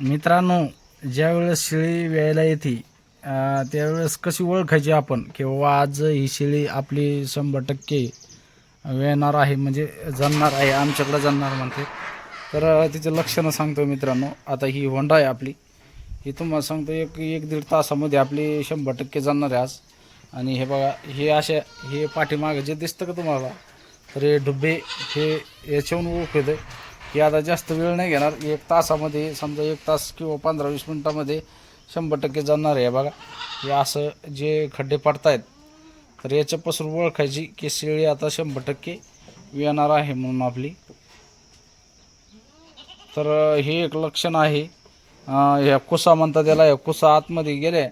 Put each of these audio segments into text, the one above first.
मित्रांनो ज्यावेळेस शेळी व्यायला येते त्यावेळेस कशी ओळखायची आपण? की बाबा आज ही शेळी आपली शंभर टक्के वेळणार आहे म्हणजे जणणार आहे आमच्याकडे जणणार म्हणते. तर तिचं लक्षणं सांगतो मित्रांनो. आता ही होंडा आहे आपली. ही तुम्हाला सांगतो एक एक दीड तासामध्ये आपली शंभर टक्के जाणार आहे आज. आणि हे बघा हे अशा हे पाठीमागं जे दिसतं का तुम्हाला? तर हे डुबे हे याच्याहून ओळख येतं हे आता जास्त वेळ नाही घेणार. एक तासामध्ये समजा एक तास किंवा पंधरा वीस मिनटामध्ये शंभर टक्के जाणार आहे. बघा हे असं जे खड्डे पडतायत तर याच्यापासून ओळखायची की शेळी आता शंभर टक्के येणार आहे म्हणून आपली. तर हे एक लक्षण आहे. ह्या कुसा म्हणतात त्याला ह्या कुसा आतमध्ये गेले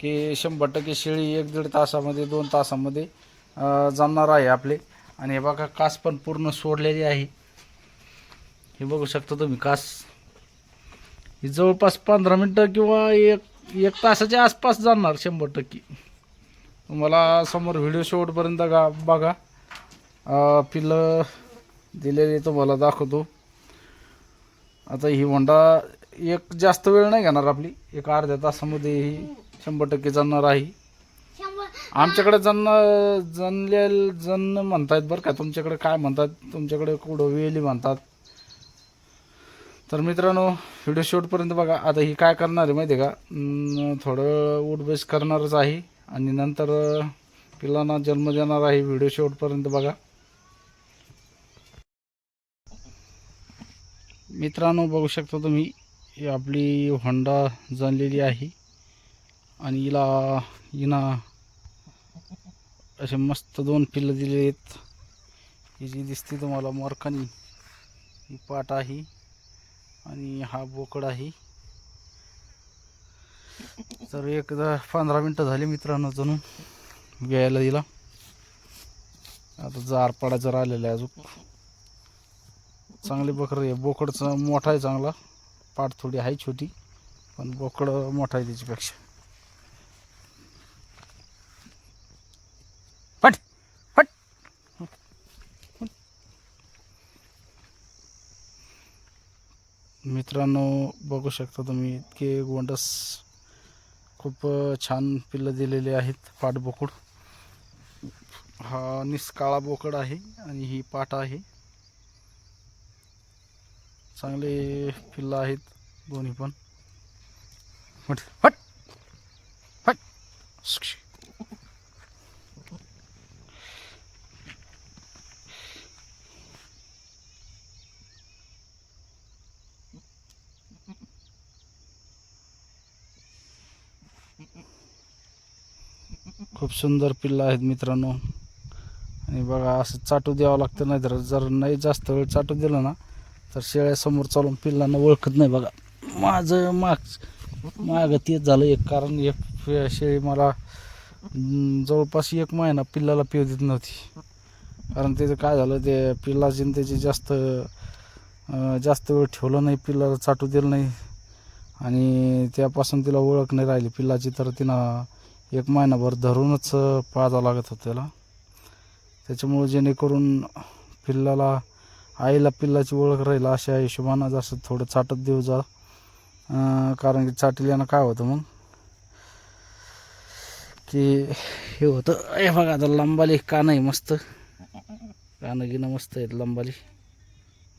की शंभर टक्के शेळी एक दीड तासामध्ये दोन तासामध्ये जाणार आहे आपले. आणि हे बघा कास पण पूर्ण सोडलेली आहे. हे बघू शकता तुम्ही कास. ही जवळपास पंधरा मिनटं किंवा एक एक तासाच्या आसपास जाणार शंभर टक्के. तुम्हाला समोर व्हिडिओ शेवटपर्यंत गा बघा. अं, पिल्लं दिलेली तुम्हाला दाखवतो. आता ही होंडा एक जास्त वेळ नाही घेणार आपली. एक अर्ध्या तासामध्ये ही शंभर टक्के जाणार आहे. आमच्याकडे जण जनलेल जण म्हणतायत बरं का तुमच्याकडे काय म्हणतात तुमच्याकडे कुठं वेली म्हणतात. तर मित्रांनो व्हिडिओ शेवटपर्यंत बघा. आता ही काय करणार आहे माहिती आहे का थोडं उठबेस करणारच आहे. आणि नंतर पिलांना पिल्लांना जन्म देणार आहे व्हिडिओ शेवटपर्यंत बघा. मित्रांनो बघू शकता तुम्ही ही आपली होंडा जणलेली आहे. आणि हिला हिना असे मस्त दोन पिल्लं दिले आहेत. ही जी दिसते तुम्हाला मोरखानी ही पाट आहे. आणि हा बोकड आहे. तर एकदा पंधरा मिनटं झाली मित्रांनो जणू घ्यायला दिला. आता जारपाडा जर आलेला आहे अजून. चांगली बकरी आहे. बोकडचं मोठा आहे चांगला. पाठ थोडी आहे छोटी पण बोकड मोठा आहे त्याच्यापेक्षा. मित्रांनो बघू शकता तुम्ही इतके गोंडस खूप छान पिल्लं दिलेले आहेत पाट बोकड. हा काळा बोकड आहे आणि ही पाट आहे. चांगले पिल्लं आहेत दोन्ही पण. हट हट हट. खूप सुंदर पिल्लं आहेत मित्रांनो. आणि बघा असं चाटू द्यावं लागतं नाही तर जर नाही जास्त वेळ चाटू दिलं ना तर शेळ्यासमोर चालून पिल्लांना ओळखत नाही बघा. माझं माग मागं तेच झालं एक कारण एक शेळी मला जवळपास एक महिना पिल्लाला पिऊ देत नव्हती. कारण त्याचं काय झालं ते पिल्लाची त्याची जास्त जास्त वेळ ठेवलं नाही पिल्लाला चाटू दिलं नाही. आणि त्यापासून तिला ओळख नाही राहिली पिल्लाची तर तिनं एक महिनाभर धरूनच अं, पाजावं लागत होतं त्याला. त्याच्यामुळं जेणेकरून पिल्लाला आईला पिल्लाची ओळख राहील अशा हिशोबानं जसं थोडं चाटत देऊ जा. कारण की चाटल्यानं काय होतं मग? की हे होतं हे बघा आता लंबाली कान आहे मस्त? कानं गिनं मस्त आहेत लंबाली.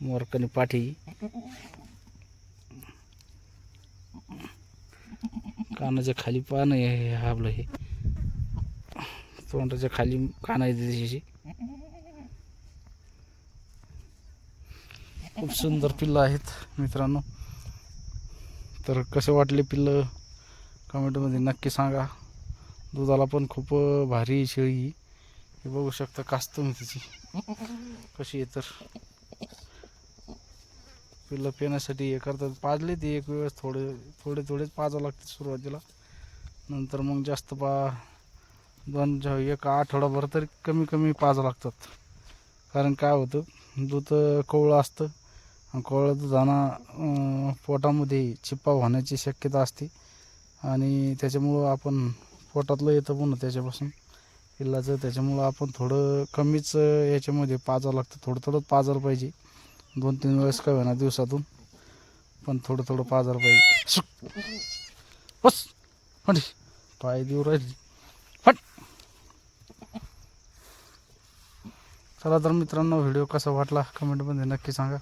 मोरकनी पाठी. कानाच्या खाली पान आहे हे आपलं हे. तोंडाच्या खाली कान आहे त्याची खूप सुंदर पिल्लं आहेत मित्रांनो. तर कसे वाटले पिल्लं? कमेंटमध्ये नक्की सांगा. दुधाला पण खूप भारी शेळी हे. बघू शकता कास्त तुम्ही त्याची कशी आहे तर. पिल्लं पिण्यासाठी हे करतात. पाजले ते एक वेळेस थोडे थोडे थोडेच पाजावं लागते सुरुवातीला. नंतर मग जास्त पा दोन एक आठवडाभर तरी कमी कमी पाजावं लागतात. कारण काय होतं दूध कोवळं असतं. आणि कोवळं दुधाना पोटामध्ये चिप्पा होण्याची शक्यता असते. आणि त्याच्यामुळं आपण पोटातलं येतं पुन्हा त्याच्यापासून. पिल्लाचं त्याच्यामुळं आपण थोडं कमीच याच्यामध्ये पाजावं लागतं. थोडं थोडं पाजायला पाहिजे. दोन तीन वेळेस काय होणार दिवसातून. पण थोडं थोडं पाजार पाहिजे. बस. हट. पाय देऊ राहिली. हट. चला तर मित्रांनो व्हिडिओ कसा वाटला? कमेंटमध्ये नक्की सांगा.